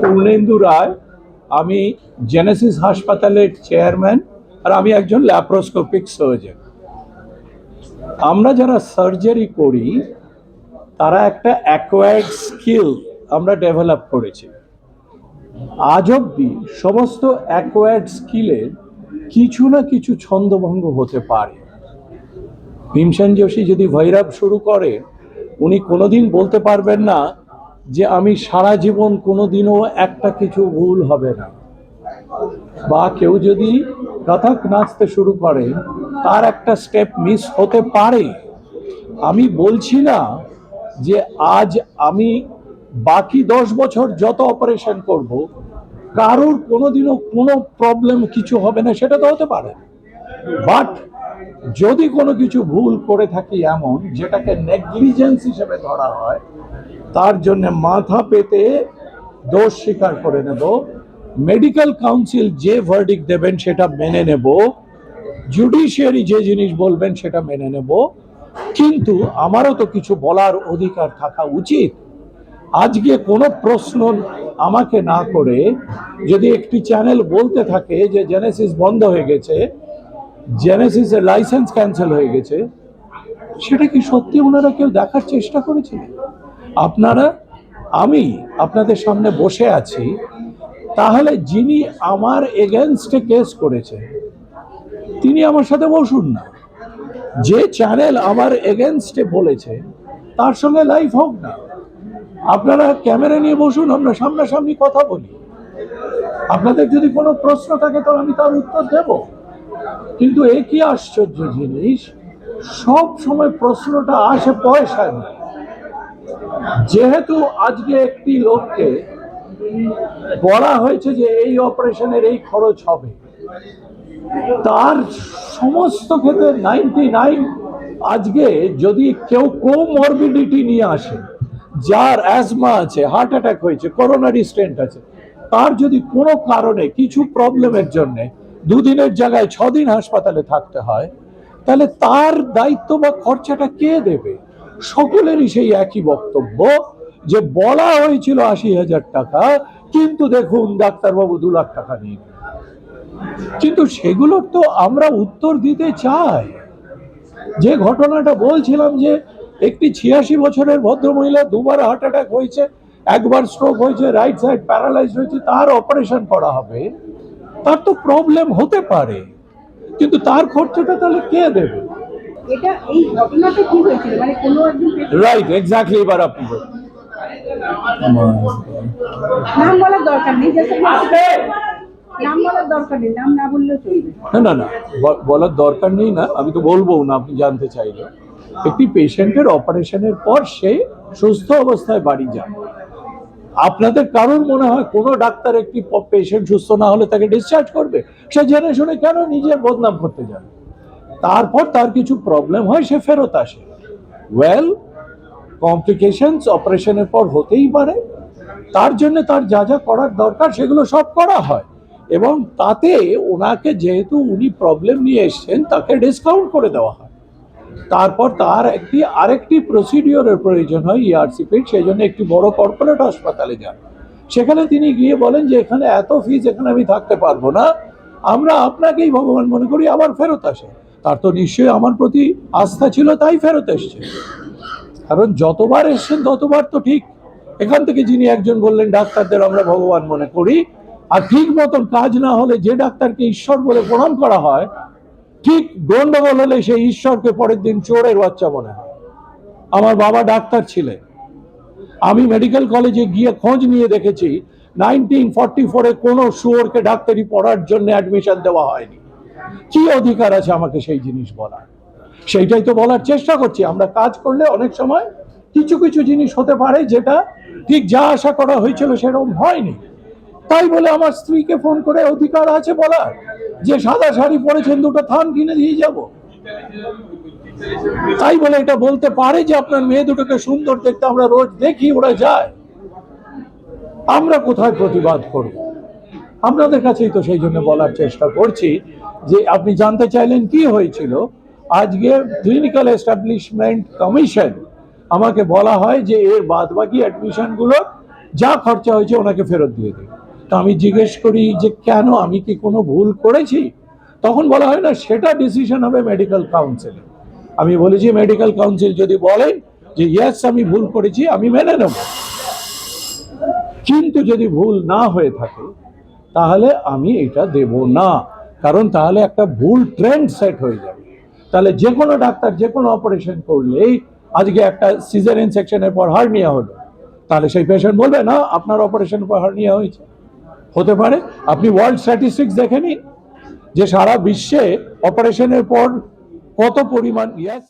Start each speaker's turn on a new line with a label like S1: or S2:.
S1: পূর্ণেন্দু রায়, আমি জেনেসিস হাসপাতালের চেয়ারম্যান আর আমি একজন ল্যাপ্রোস্কোপিক সার্জন আমরা যারা সার্জারি করি, তারা একটা অ্যাকোয়ার্ড স্কিল আমরা ডেভেলপ করেছি। আজ অব্দি সমস্ত অ্যাকোয়ার্ড স্কিলের কিছু না কিছু ছন্দভঙ্গ হতে পারে। ভীমসেন যোশী যদি ভৈরব শুরু করে, উনি কোনোদিন বলতে পারবেন না যে আমি সারা জীবন কোনোদিনও একটা কিছু ভুল হবে না। বা কেউ যদি কথক নাচতে শুরু করে, তার একটা স্টেপ মিস হতে পারে। আমি বলছি না যে আজ আমি বাকি দশ বছর যত অপারেশন করব, কারোর কোনোদিনও কোনো প্রবলেম কিছু হবে না, সেটা তো হতে পারে। বাট যদি কোনো কিছু ভুল করে থাকি এমন, যেটাকে নেগলিজেন্স হিসেবে ধরা হয়, তার জন্য মাথা পেতে দোষ স্বীকার করে নেব। মেডিকেল কাউন্সিল যে ভার্ডিক দেবেন সেটা মেনে নেব। জুডিশিয়ারি যে জিনিস বলবেন সেটা মেনে নেব। কিন্তু আমারও তো কিছু বলার অধিকার থাকা উচিত। আজকে কোনো প্রশ্ন আমাকে না করে যদি একটি চ্যানেল বলতে থাকে যে জেনেসিস বন্ধ হয়ে গেছে জেনেসিসের লাইসেন্স ক্যান্সেল হয়ে গেছে, সেটা কি সত্যি ওনারা কেউ দেখার চেষ্টা করেছিলেন আপনারা, আমি আপনাদের সামনে বসে আছি, তাহলে যিনি আমার এগেনস্টে কেস করেছেন, তিনি আমার সাথে বসুন না। যে চ্যানেল আমার এগেনস্টে বলেছে, তার সঙ্গে লাইভ হোক না। আপনারা ক্যামেরা নিয়ে বসুন, আমরা সামনাসামনি কথা বলি। আপনাদের যদি কোনো প্রশ্ন থাকে তো আমি তার উত্তর দেব। কিন্তু এ কি আশ্চর্য জিনিস? সব সময় প্রশ্নটা আসে পয়সা নিয়ে। যেহেতু আজকে একটি লোককে বলা হয়েছে যে এই অপারেশনের এই খরচ হবে, তার সমস্ত ক্ষেত্রে নাইনটি নাইন আজকে যদি কেউ কোমরবিডিটি নিয়ে আসে, যার অ্যাজমা আছে হার্ট অ্যাটাক হয়েছে করোনারি স্টেন্ট আছে, তার যদি কোনো কারণে কিছু প্রবলেমের জন্যে দুদিনের জায়গায় ছদিন হাসপাতালে থাকতে হয়, তাহলে তার দায়িত্ব বা খরচাটা কে দেবে? সকলেরই সেই একই বক্তব্য যে বলা হয়েছিল আশি হাজার টাকা, কিন্তু দেখুন ডাক্তারবাবু দু লাখ টাকা নিয়ে কিন্তু সেগুলোর তো আমরা উত্তর দিতে চাই। যে ঘটনাটা বলছিলাম যে একটি ছিয়াশি বছরের ভদ্রমহিলা দুবার হার্ট অ্যাটাক হয়েছে, একবার স্ট্রোক হয়েছে রাইট সাইড প্যারালাইজ হয়েছে, তার অপারেশন করা হবে। তার তো প্রবলেম হতে পারে। কিন্তু তার খরচাটা তাহলে কে দেবে?
S2: এটা এই ঘটনাটা কি হয়েছিল? মানে কোনো একজন
S1: রাইট এক্স্যাক্টলি এবার আপনি
S2: নাম বলার দরকার নেই নাম বলার দরকার নেই নাম না বললেও চলবে।
S1: না না না বলার দরকার নেই না আমি তো বলব না আপনি জানতে চাইলে। একটি পেশেন্টের অপারেশনের পর সে সুস্থ অবস্থায় বাড়ি যায়। আপনাদের কারোর মনে হয় কোনো ডাক্তার একটি পেশেন্ট সুস্থ না হলে তাকে ডিসচার্জ করবে? সে জেনে শুনে কেন নিজের বদনাম করতে যাবে তারপর তার কিছু প্রবলেম হয়, সে ফেরত আসে। ওয়েল কমপ্লিকেশনস অপারেশনের পর হতেই পারে। তার জন্য তার যা যা করার দরকার, সেগুলো সব করা হয়। এবং তাতে ওনাকে যেহেতু উনি প্রবলেম নিয়ে এসছেন, তাকে ডিসকাউন্ট করে দেওয়া হয়। তারপর তার একটি, আরেকটি প্রসিডিওরের প্রয়োজন হয় E ইআরসিপির সেই জন্য একটি বড় কর্পোরেট হাসপাতালে যান। সেখানে তিনি গিয়ে বলেন যে, এখানে এত ফিজ এখানে আমি থাকতে পারব না। আমরা আপনাকেই ভগবান মনে করি আবার ফেরত আসে। তার তো নিশ্চয়ই আমার প্রতি আস্থা ছিল, তাই ফেরত এসছে। কারণ যতবার এসছেন, ততবার তো ঠিক। এখান থেকে যিনি একজন বললেন, ডাক্তারদের আমরা ভগবান মনে করি। আর ঠিক মতন কাজ না হলে যে ডাক্তারকে ঈশ্বর বলে প্রণাম করা হয় ঠিক গন্ডগোল হলে সেই ঈশ্বরকে পরের দিন চোরের বাচ্চা মনে হয়। আমার বাবা ডাক্তার ছিলেন। আমি মেডিকেল কলেজে গিয়ে খোঁজ নিয়ে দেখেছি নাইনটিন ফর্টি ফোরে কোনো শুয়োরকে ডাক্তারি পড়ার জন্য অ্যাডমিশন দেওয়া হয়নি। কি অধিকার আছে আমাকে সেই জিনিস বলার? সেইটাই তো বলার চেষ্টা করছি। আমরা কাজ করলে অনেক সময় কিছু কিছু জিনিস হতে পারে যেটা ঠিক যা আশা করা হয়েছিল সেরকম হয়নি। তাই বলে আমার স্ত্রীকে ফোন করে অধিকার আছে বলার? যে সাদা শাড়ি পরেছেন দুটো থান কিনে দিয়ে যাব। তাই বলে এটা বলতে পারে যে আপনার মেয়ে দুটোকে সুন্দর দেখতে আমরা রোজ দেখি, ওরা যায়। আমরা কোথায় প্রতিবাদ করব? আপনাদের কাছেই তো সেই জন্য বলার চেষ্টা করছি যে আপনি জানতে চাইলেন কি হয়েছিল। আজকে ক্লিনিক্যাল এস্টাবলিশমেন্ট কমিশন আমাকে বলা হয় যে এর বাদ বাকি অ্যাডমিশনগুলো যা খরচা হয়েছে ওনাকে ফেরত দিয়ে দিই তো আমি জিজ্ঞেস করি যে কেন? আমি কি কোনো ভুল করেছি? তখন বলা হয় না, সেটা ডিসিশন হবে মেডিকেল কাউন্সিলে আমি বলেছি মেডিকেল কাউন্সিল যদি বলেন যে ইয়েস আমি ভুল করেছি, আমি মেনে নেব। কিন্তু যদি ভুল না হয়ে থাকে, তাহলে আমি এটা দেব না। কারণ তাহলে একটা ভুল ট্রেন্ড সেট হয়ে যাবে। তাহলে যে কোনো ডাক্তার যে কোনো অপারেশন করলেই আজকে একটা সিজারিয়ান সেকশনের পর হার্নিয়া হলো। তাহলে সেই পেশেন্ট বলবে, না, আপনার অপারেশনের পর হার্নিয়া হয়েছে। হতে পারে। আপনি ওয়ার্ল্ড স্ট্যাটিস্টিক্স দেখে নিন যে সারা বিশ্বে অপারেশনের পর কত পরিমাণ ইয়াস